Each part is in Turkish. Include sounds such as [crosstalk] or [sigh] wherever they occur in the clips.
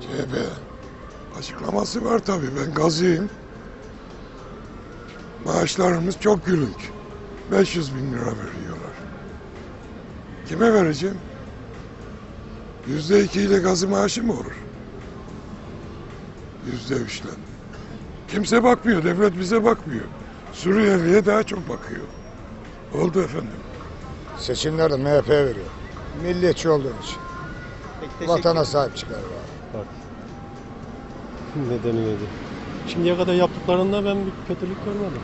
CHP açıklaması var tabii. Ben gaziyim. Maaşlarımız çok gülünç. 500 bin lira veriyorlar. Kime vereceğim? Yüzde iki ile gazı maaşı mı olur? Yüzde üçle. Kimse bakmıyor, devlet bize bakmıyor. Suriyeli'ye daha çok bakıyor. Oldu efendim. Seçimlerde MHP veriyor. Milliyetçi olduğum için. Peki, Vatana sahip çıkar. abi. Nedeni neydi? Şimdiye kadar yaptıklarında ben bir kötülük görmedim.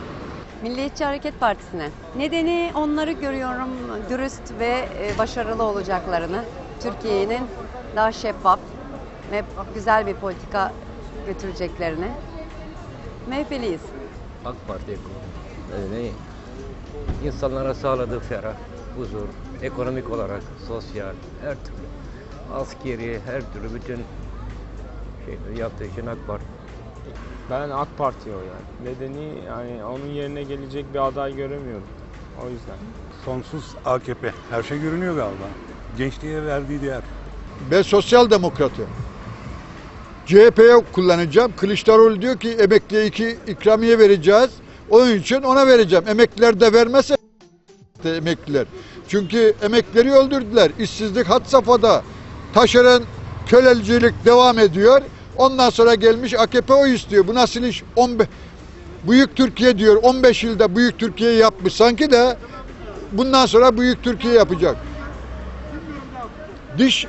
Milliyetçi Hareket Partisi'ne. Nedeni onları görüyorum dürüst ve e, başarılı olacaklarını. Türkiye'nin daha şeffaf ve güzel bir politika götüreceklerini. MHP'liyiz. AK Parti yani insanlara sağladığı ferah, huzur, ekonomik olarak, sosyal, her türlü, askeri, her türlü bütün şeyleri yaptığı için AK Parti. Ben AK Parti o yani. Nedeni yani onun yerine gelecek bir aday göremiyorum. O yüzden. Sonsuz AKP. Her şey görünüyor galiba. Gençliğe verdiği değer. Ben sosyal demokratım. CHP'ye kullanacağım. Kılıçdaroğlu diyor ki emekliye iki ikramiye vereceğiz. Onun için ona vereceğim. Emekliler de vermezse de emekliler. Çünkü emeklileri öldürdüler. İşsizlik had safhada. Taşeron kölecilik devam ediyor. Ondan sonra gelmiş AKP o istiyor. Bu nasıl iş? 15 Büyük Türkiye diyor. 15 yılda Büyük Türkiye yapmış. Sanki de bundan sonra Büyük Türkiye yapacak. Diş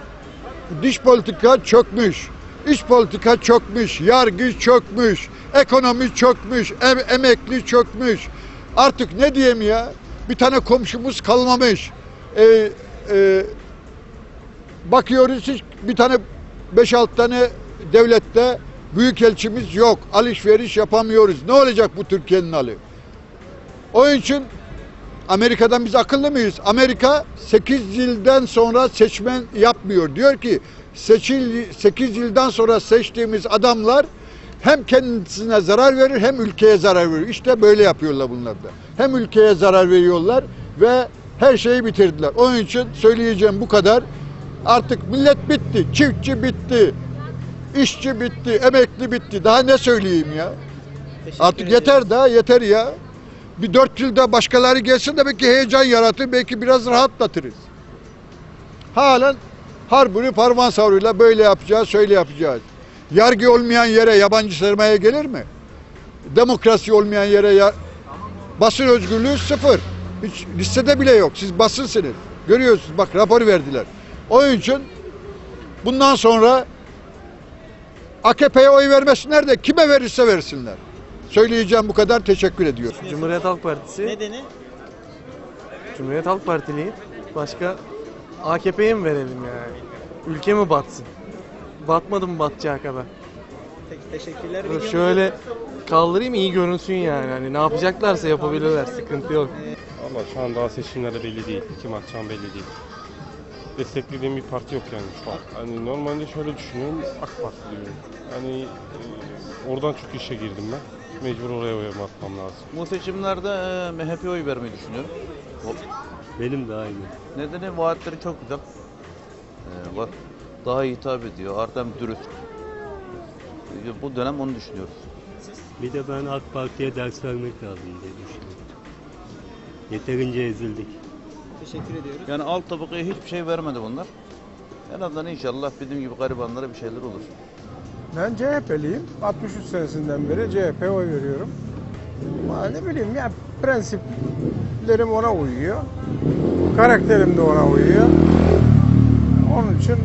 dış politika çökmüş. İç politika çökmüş, yargı çökmüş, ekonomi çökmüş, em- emekli çökmüş. Artık ne diyeyim ya? Bir tane komşumuz kalmamış. Ee, e, bakıyoruz hiç bir tane 5-6 tane devlette büyükelçimiz yok. Alışveriş yapamıyoruz. Ne olacak bu Türkiye'nin hali? Onun için Amerika'dan biz akıllı mıyız? Amerika 8 yıldan sonra seçmen yapmıyor. Diyor ki seçil 8 yıldan sonra seçtiğimiz adamlar hem kendisine zarar verir hem ülkeye zarar verir. İşte böyle yapıyorlar bunlar da. Hem ülkeye zarar veriyorlar ve her şeyi bitirdiler. Onun için söyleyeceğim bu kadar. Artık millet bitti, çiftçi bitti, işçi bitti, emekli bitti. Daha ne söyleyeyim ya? Teşekkür Artık ediyoruz. yeter daha yeter ya. Bir dört yılda başkaları gelsin de belki heyecan yaratır, belki biraz rahatlatırız. Halen harburi parman savruyla böyle yapacağız, şöyle yapacağız. Yargı olmayan yere yabancı sermaye gelir mi? Demokrasi olmayan yere ya... basın özgürlüğü sıfır. Hiç listede bile yok. Siz basınsınız. Görüyorsunuz bak rapor verdiler. Onun için bundan sonra AKP'ye oy vermesinler de kime verirse versinler. Söyleyeceğim bu kadar. Teşekkür ediyorum. Cumhuriyet Halk Partisi, Nedeni? Cumhuriyet Halk Partiliyim. Başka AKP'ye mi verelim yani? Ülke mi batsın? Batmadı mı batacağı kadar? Peki, teşekkürler. Dur şöyle kaldırayım iyi görünsün yani. Hani ne yapacaklarsa yapabilirler. Sıkıntı yok. Ama şu an daha seçimlerde belli değil. Kim atacağım belli değil. Desteklediğim bir parti yok yani şu an. Hani normalde şöyle düşünüyorum. AK Parti diyorum. Hani e, oradan çok işe girdim ben. Mecbur oraya oy atmam lazım. Bu seçimlerde e, MHP'ye oy vermeyi düşünüyorum. Benim de aynı. Nedeni vaatleri çok güzel. E, bak daha iyi hitap ediyor. Artem dürüst. E, Bu dönem onu düşünüyoruz. Bir de ben AK Parti'ye ders vermek lazım diye düşünüyorum. Yeterince ezildik. Teşekkür ediyoruz. Yani alt tabakaya hiçbir şey vermedi bunlar. En azından inşallah bizim gibi garibanlara bir şeyler olur. Ben CHP'liyim. 63 senesinden beri CHP'ye oy veriyorum. Ama ne bileyim ya prensiplerim ona uyuyor. Karakterim de ona uyuyor. Onun için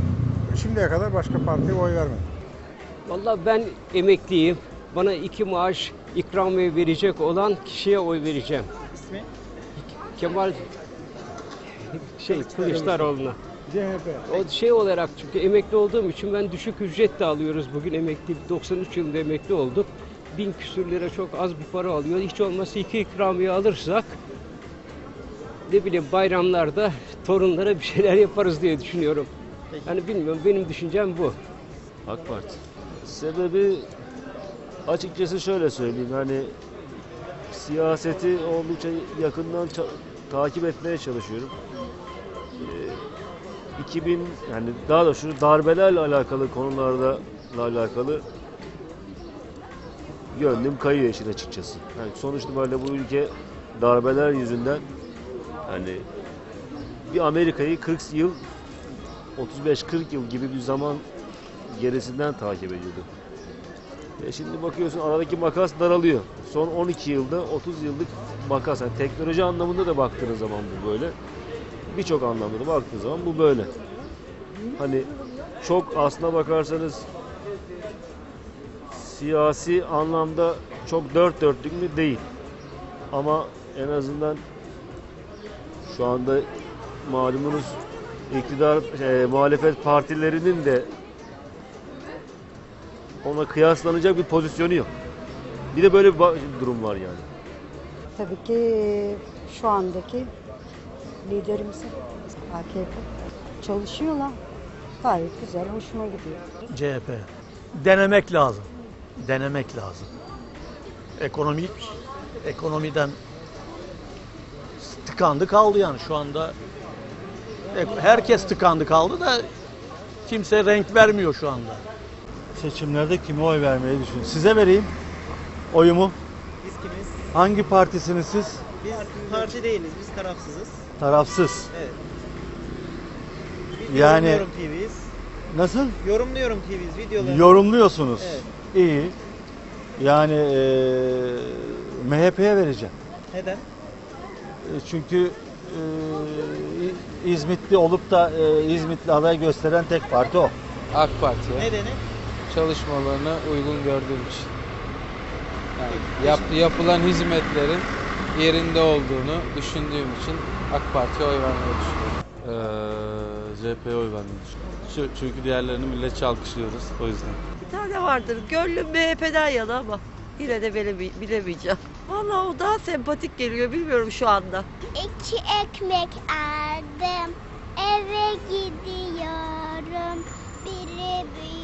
şimdiye kadar başka partiye oy vermedim. Vallahi ben emekliyim. Bana iki maaş ikramiye verecek olan kişiye oy vereceğim. İsmi? Kemal şey Kılıçdaroğlu'na. CHP. O şey olarak çünkü emekli olduğum için ben düşük ücret de alıyoruz. Bugün emekli 93 yılında emekli olduk. Bin küsür lira çok az bir para alıyor. Hiç olmazsa iki ikramiye alırsak ne bileyim bayramlarda torunlara bir şeyler yaparız diye düşünüyorum. Yani bilmiyorum benim düşüncem bu. AK Parti. Sebebi açıkçası şöyle söyleyeyim hani siyaseti oldukça yakından ça- takip etmeye çalışıyorum. Ee, 2000 yani daha da şu darbelerle alakalı konularda alakalı gönlüm kayıyor işin açıkçası. Yani sonuçta böyle bu ülke darbeler yüzünden hani bir Amerika'yı 40 yıl 35-40 yıl gibi bir zaman gerisinden takip ediyordu. E şimdi bakıyorsun aradaki makas daralıyor. Son 12 yılda 30 yıllık makas. Yani teknoloji anlamında da baktığınız zaman bu böyle. Birçok anlamda da baktığınız zaman bu böyle. Hani çok aslına bakarsanız siyasi anlamda çok dört dörtlük mü değil. Ama en azından şu anda malumunuz iktidar e, muhalefet partilerinin de ona kıyaslanacak bir pozisyonu yok. Bir de böyle bir durum var yani. Tabii ki şu andaki liderimiz AKP. Çalışıyorlar. Gayet güzel, hoşuma gidiyor. CHP. Denemek lazım. Denemek lazım. Ekonomi ekonomiden tıkandı kaldı yani şu anda. Herkes tıkandı kaldı da kimse renk vermiyor şu anda. Seçimlerde kime oy vermeyi düşünüyorsunuz? Size vereyim oyumu. Biz kimiz? Hangi partisiniz siz? Biz parti değiliz, biz tarafsızız. Tarafsız. Evet. Biz Yani- Yorumluyorum TV'yiz. Nasıl? Yorumluyorum TV'yiz, videoları. Yorumluyorsunuz. Evet. İyi. Yani eee MHP'ye vereceğim. Neden? E, Çünkü eee, İzmitli olup da eee, İzmitli aday gösteren tek parti o. AK Parti'ye Nedeni? Çalışmalarına uygun gördüğüm için. Yani yap, yapılan hizmetlerin yerinde olduğunu düşündüğüm için AK Parti'ye oy vermeyi düşünüyorum. CHP'ye oy vermeyi düşünüyorum. Çünkü diğerlerini milletçe alkışlıyoruz o yüzden. Bir tane vardır. Gönlüm MHP'den yana ama yine de bile- bilemeyeceğim. Vallahi o daha sempatik geliyor bilmiyorum şu anda. İki ekmek aldım, eve gidiyorum. Biri büyük, biri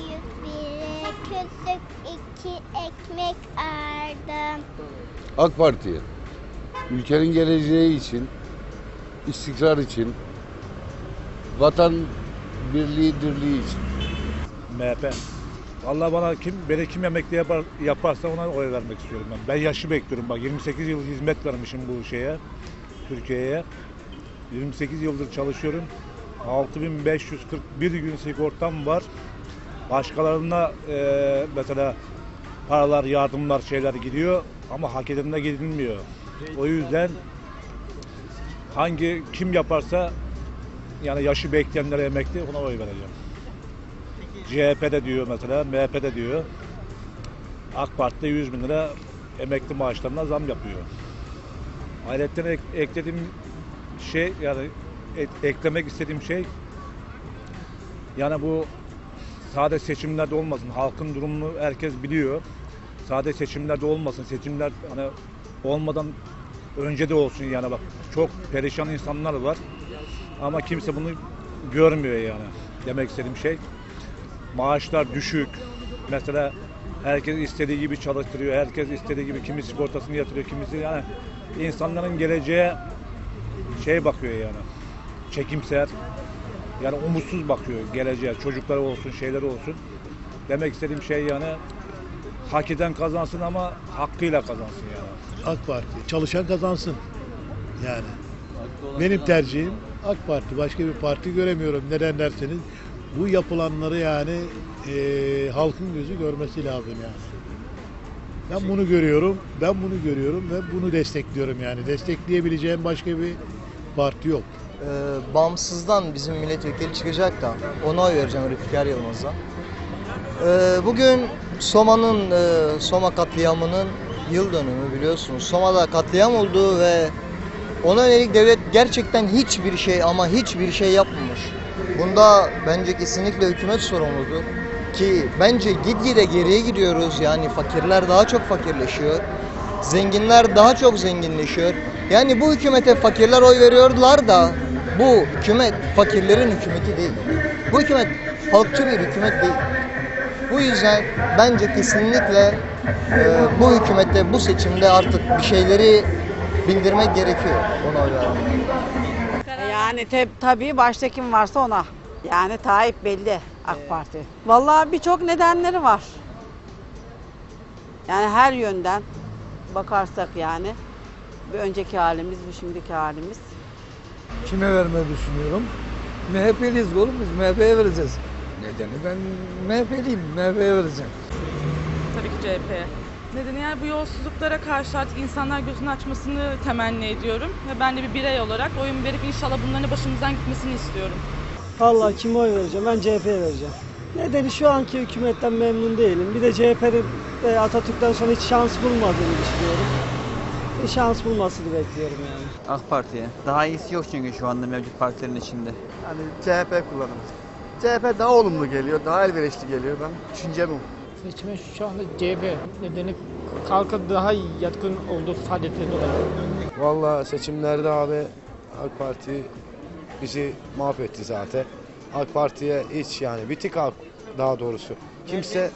küçük, iki ekmek aldım. AK Parti'ye. Ülkenin geleceği için, istikrar için, vatan birliği dirliği için. MHP. Vallahi bana kim beni kim emekli yapar, yaparsa ona oy vermek istiyorum ben. Ben yaşı bekliyorum bak 28 yıl hizmet vermişim bu şeye Türkiye'ye. 28 yıldır çalışıyorum. 6541 gün sigortam var. Başkalarına eee, mesela paralar, yardımlar, şeyler gidiyor ama hak edenine gidilmiyor. O yüzden hangi kim yaparsa yani yaşı bekleyenlere emekli ona oy vereceğim. CHP'de diyor mesela, MHP'de diyor. AK Parti'de 100 bin lira emekli maaşlarına zam yapıyor. Ayrıca ek- eklediğim şey yani ek- eklemek istediğim şey yani bu sade seçimlerde olmasın. Halkın durumunu herkes biliyor. Sade seçimlerde olmasın. Seçimler hani olmadan önce de olsun yani bak çok perişan insanlar var. Ama kimse bunu görmüyor yani. Demek istediğim şey maaşlar düşük. Mesela herkes istediği gibi çalıştırıyor. Herkes istediği gibi kimi sigortasını yatırıyor, kimisi yani insanların geleceğe şey bakıyor yani. Çekimser. Yani umutsuz bakıyor geleceğe. Çocukları olsun, şeyleri olsun. Demek istediğim şey yani hak eden kazansın ama hakkıyla kazansın yani. AK Parti. Çalışan kazansın. Yani. Benim tercihim AK Parti. Başka bir parti göremiyorum. Neden derseniz bu yapılanları yani eee, halkın gözü görmesi lazım yani. Ben bunu görüyorum. Ben bunu görüyorum ve bunu destekliyorum yani. Destekleyebileceğim başka bir parti yok. Ee, bağımsızdan bizim milletvekili çıkacak da ona oy vereceğim Rüfkar Yılmaz'a. Ee, bugün Soma'nın e, Soma katliamının yıl dönümü biliyorsunuz. Soma'da katliam oldu ve ona yönelik devlet gerçekten hiçbir şey ama hiçbir şey yapmamış. Bunda bence kesinlikle hükümet sorumludur. Ki bence gitgide geriye gidiyoruz yani fakirler daha çok fakirleşiyor. Zenginler daha çok zenginleşiyor. Yani bu hükümete fakirler oy veriyorlar da bu hükümet fakirlerin hükümeti değil. Bu hükümet halkçı bir hükümet değil. Bu yüzden bence kesinlikle e, bu hükümete bu seçimde artık bir şeyleri bildirmek gerekiyor ona. Yani te- tabii başta kim varsa ona. Yani Tayyip belli. AK Parti. Vallahi birçok nedenleri var. Yani her yönden bakarsak yani. Bir önceki halimiz, bir şimdiki halimiz. Kime vermeyi düşünüyorum? MHP'liyiz oğlum biz MHP'ye vereceğiz. Nedeni ben MHP'liyim, MHP'ye vereceğim. Tabii ki CHP. Nedeni yani bu yolsuzluklara karşı artık insanlar gözünü açmasını temenni ediyorum. Ve ben de bir birey olarak oyun verip inşallah bunların başımızdan gitmesini istiyorum. Vallahi kime oy vereceğim? Ben CHP'ye vereceğim. Nedeni şu anki hükümetten memnun değilim. Bir de CHP'nin e, Atatürk'ten sonra hiç şans bulmadığını düşünüyorum. Şans bulmasını bekliyorum yani. AK Parti'ye. Daha iyisi yok çünkü şu anda mevcut partilerin içinde. Yani CHP kullanım. CHP daha olumlu geliyor, daha elverişli geliyor. Ben düşüncem bu. Seçmen şu anda CHP. Nedeni halka daha yatkın olduğu faaliyetleri dolayı. Vallahi seçimlerde abi AK Parti bizi mahvetti zaten. AK Parti'ye hiç yani bitik AK daha doğrusu. Kimse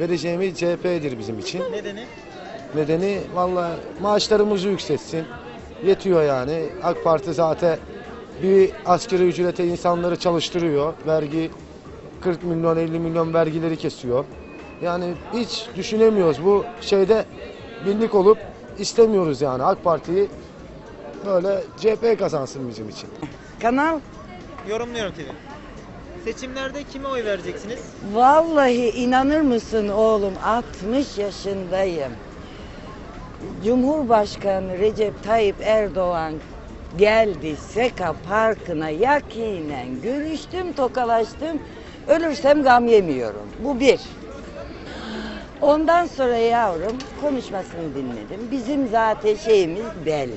vereceğimiz CHP'dir bizim için. Nedeni? Nedeni vallahi maaşlarımızı yükseltsin. Yetiyor yani. AK Parti zaten bir askeri ücrete insanları çalıştırıyor. Vergi 40 milyon 50 milyon vergileri kesiyor. Yani hiç düşünemiyoruz. Bu şeyde birlik olup istemiyoruz yani AK Parti'yi böyle CHP kazansın bizim için. Kanal. Yorumluyorum TV. Seçimlerde kime oy vereceksiniz? Vallahi inanır mısın oğlum 60 yaşındayım. Cumhurbaşkanı Recep Tayyip Erdoğan geldi Seka Parkı'na yakinen görüştüm, tokalaştım. Ölürsem gam yemiyorum. Bu bir. Ondan sonra yavrum konuşmasını dinledim. Bizim zaten şeyimiz belli.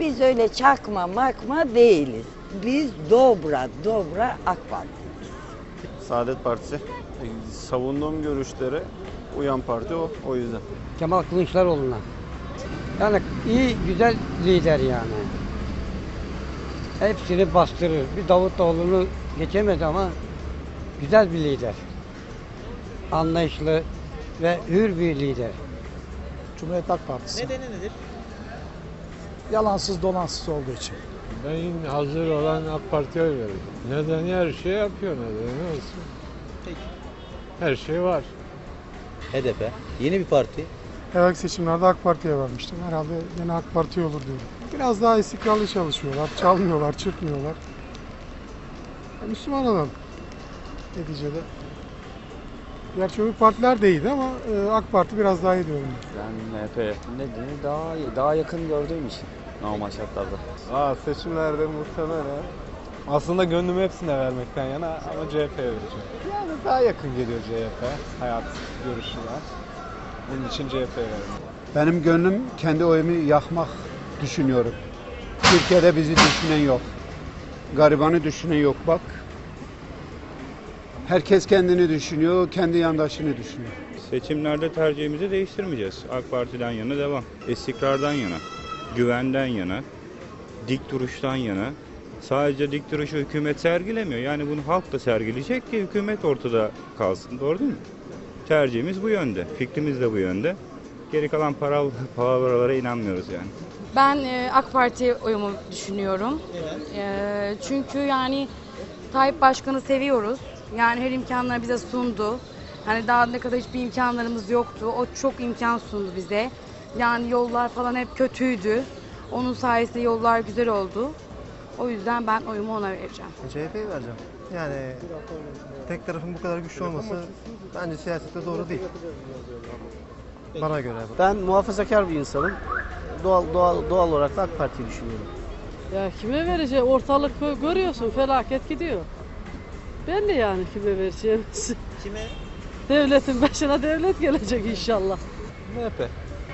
Biz öyle çakma makma değiliz. Biz dobra dobra AK Parti. Saadet Partisi. E, Savunduğum görüşlere uyan parti o. O yüzden. Kemal Kılıçdaroğlu'na. Yani iyi, güzel lider yani. Hepsini bastırır. Bir Davutoğlu'nu geçemedi ama güzel bir lider. Anlayışlı ve hür bir lider. Cumhuriyet Halk Partisi. Nedeni nedir? Yalansız dolansız olduğu için. Ben hazır olan AK Parti'ye oy vereceğim. Nedeni her şey yapıyor nedeni olsun. Peki. Her şey var. HDP. Yeni bir parti. Evvelki seçimlerde AK Parti'ye vermiştim. Herhalde yine AK Parti olur diyorum. Biraz daha istikrarlı çalışıyorlar. Çalmıyorlar, çırpmıyorlar. Müslüman adam neticede. Gerçi öbür partiler de iyiydi ama e, AK Parti biraz daha iyi diyorum. Ben MHP. Nedeni daha daha yakın gördüğüm için. Normal şartlarda. Aa, seçimlerde muhtemelen aslında gönlüm hepsine vermekten yana ama CHP'ye vereceğim. Yani daha yakın geliyor CHP hayat görüşüne. Bunun için CHP'ye vereceğim. Benim gönlüm kendi oyumu yakmak düşünüyorum. Türkiye'de bizi düşünen yok. Garibanı düşünen yok bak. Herkes kendini düşünüyor, kendi yandaşını düşünüyor. Seçimlerde tercihimizi değiştirmeyeceğiz. AK Parti'den yana devam. İstikrardan yana, güvenden yana, dik duruştan yana. Sadece dik duruşu hükümet sergilemiyor. Yani bunu halk da sergileyecek ki hükümet ortada kalsın. Doğru değil mi? Tercihimiz bu yönde. Fikrimiz de bu yönde. Geri kalan para, palavralara inanmıyoruz yani. Ben e, AK Parti oyumu düşünüyorum. E, çünkü yani Tayyip Başkan'ı seviyoruz. Yani her imkanları bize sundu. Hani daha ne kadar hiçbir imkanlarımız yoktu. O çok imkan sundu bize. Yani yollar falan hep kötüydü. Onun sayesinde yollar güzel oldu. O yüzden ben oyumu ona vereceğim. CHP'ye vereceğim. Yani tek tarafın bu kadar güçlü olması bence siyasette doğru değil. Bana göre. Ben muhafazakar bir insanım. Doğal doğal doğal olarak da AK Parti'yi düşünüyorum. Ya kime vereceğim? Ortalık gö- görüyorsun felaket gidiyor. Ben de yani kime vereceğim? [laughs] Kime? Devletin başına devlet gelecek inşallah. MHP.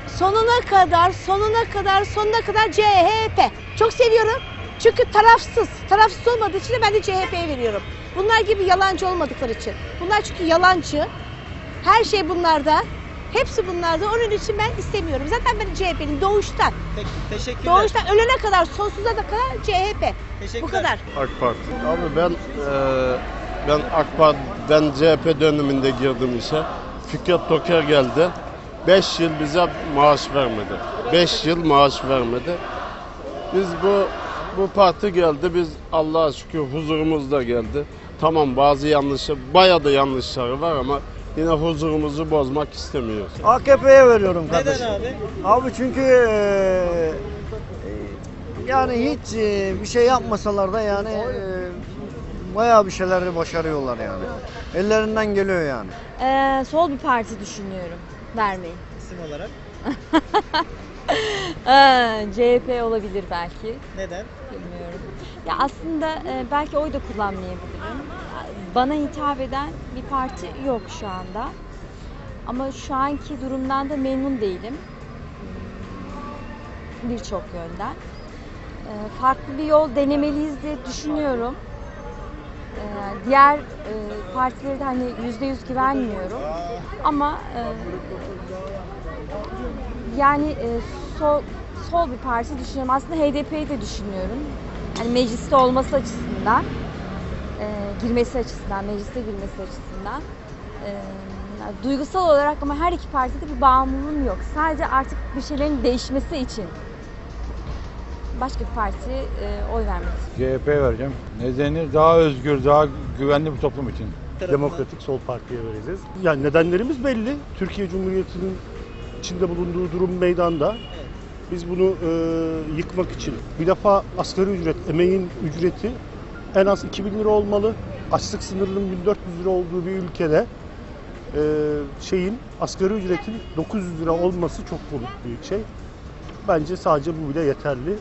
Sonuna kadar, sonuna kadar, sonuna kadar CHP. Çok seviyorum. Çünkü tarafsız. Tarafsız olmadığı için de ben de CHP'ye veriyorum. Bunlar gibi yalancı olmadıkları için. Bunlar çünkü yalancı. Her şey bunlarda. Hepsi bunlarda. Onun için ben istemiyorum. Zaten ben CHP'nin doğuştan. Peki, teşekkürler. Doğuştan ölene kadar, sonsuza da kadar CHP. Bu kadar. AK Parti. Abi ben eee, ben AK Parti'den CHP döneminde girdim işe. Fikret Toker geldi. 5 yıl bize maaş vermedi. 5 yıl maaş vermedi. Biz bu bu parti geldi. Biz Allah'a şükür huzurumuz da geldi. Tamam bazı yanlışlar, bayağı da yanlışları var ama yine huzurumuzu bozmak istemiyoruz. AKP'ye veriyorum kardeşim. Neden abi? Abi çünkü eee, yani hiç eee, bir şey yapmasalar da yani eee, bayağı bir şeyleri başarıyorlar yani. Ellerinden geliyor yani. Ee, sol bir parti düşünüyorum vermeyi. İsim olarak. [laughs] Ee, CHP olabilir belki. Neden? Bilmiyorum. Ya aslında e, belki oy da kullanmayabilirim. Bana hitap eden bir parti yok şu anda. Ama şu anki durumdan da memnun değilim. Birçok yönden. Ee, farklı bir yol denemeliyiz diye düşünüyorum. Ee, diğer e, partilere de hani yüzde yüz güvenmiyorum. Ama e, yani e, sol sol bir parti düşünüyorum. Aslında HDP'yi de düşünüyorum. Hani mecliste olması açısından, e, girmesi açısından, mecliste girmesi açısından. E, yani duygusal olarak ama her iki partide bir bağımlılığım yok. Sadece artık bir şeylerin değişmesi için başka bir partiye e, oy vermek istiyorum. CHP vereceğim. Nedeni daha özgür, daha güvenli bir toplum için. Demokratik Sol Parti'ye vereceğiz. Yani nedenlerimiz belli. Türkiye Cumhuriyeti'nin içinde bulunduğu durum meydanda. Biz bunu e, yıkmak için bir defa asgari ücret, emeğin ücreti en az 2000 lira olmalı. Açlık sınırının 1400 lira olduğu bir ülkede e, şeyin asgari ücretin 900 lira olması çok komik bir şey. Bence sadece bu bile yeterli.